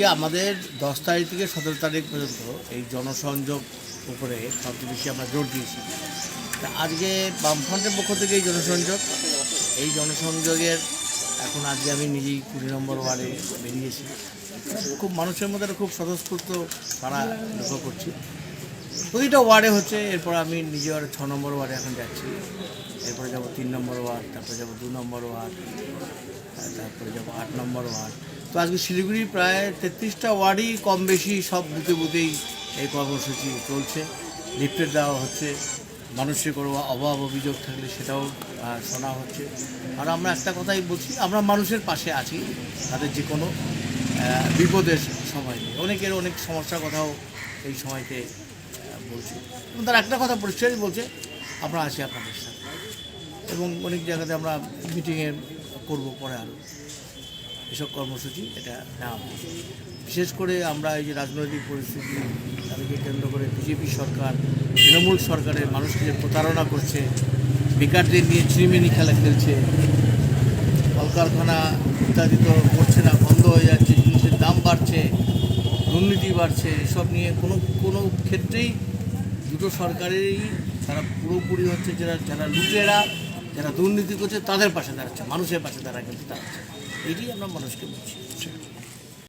আজকে আমাদের দশ তারিখ থেকে সতেরো তারিখ পর্যন্ত এই জনসংযোগ উপরে সবচেয়ে বেশি আমরা জোর দিয়েছি। তা আজকে বামফ্রন্টের পক্ষ থেকে এই জনসংযোগ, এই জনসংযোগের এখন আজকে আমি নিজেই কুড়ি নম্বর ওয়ার্ডে বেরিয়েছি। খুব মানুষের মধ্যে খুব স্বতঃস্ফূর্ত তারা লক্ষ্য করছি। প্রতিটা ওয়ার্ডে হচ্ছে, এরপর আমি নিজে ওয়ার্ডে ছ নম্বর ওয়ার্ডে এখন যাচ্ছি। এরপরে যাব তিন নম্বর ওয়ার্ড, তারপরে যাব দু নম্বর ওয়ার্ড আর তারপরে যাব আট নম্বর ওয়ার্ড। তো আজকে শিলিগুড়ি প্রায় তেত্রিশটা ওয়ার্ডই কম বেশি সব বুথে বুথেই এই কর্মসূচি চলছে। লিফটেড দেওয়া হচ্ছে। মানুষের কোনো অভাব, অভিযোগ থাকলে সেটাও শোনা হচ্ছে। আর আমরা একটা কথাই বলছি, আমরা মানুষের পাশে আছি, তাদের যে কোনো বিপদের সময় অনেকের অনেক সমস্যার কথাও এই সময়তে বলছে। এবং তার একটা কথা পরিষ্কারই বলছে, আমরা আছি আপনাদের সাথে। এবং অনেক জায়গাতে আমরা মিটিংয়ে করব পরে আরও এসব কর্মসূচি, এটা নেওয়া বিশেষ করে আমরা এই যে রাজনৈতিক পরিস্থিতি, তাদেরকে কেন্দ্র করে বিজেপি সরকার, তৃণমূল সরকারের মানুষকে যে প্রতারণা করছে বেকারদের নিয়ে চিনিমিনি খেলা খেলছে, কলকারখানা ইত্যাদি তো করছে না, বন্ধ হয়ে যাচ্ছে, জিনিসের দাম বাড়ছে, দুর্নীতি বাড়ছে, এসব নিয়ে কোনো কোনো ক্ষেত্রেই দুটো সরকারেরই তারা পুরোপুরি হচ্ছে যারা যারা লুটেরা, যারা দুর্নীতি করছে, তাদের পাশে দাঁড়াচ্ছে, মানুষের পাশে দাঁড়া কিন্তু দাঁড়াচ্ছে এইটাই আমরা মানুষকে বলছি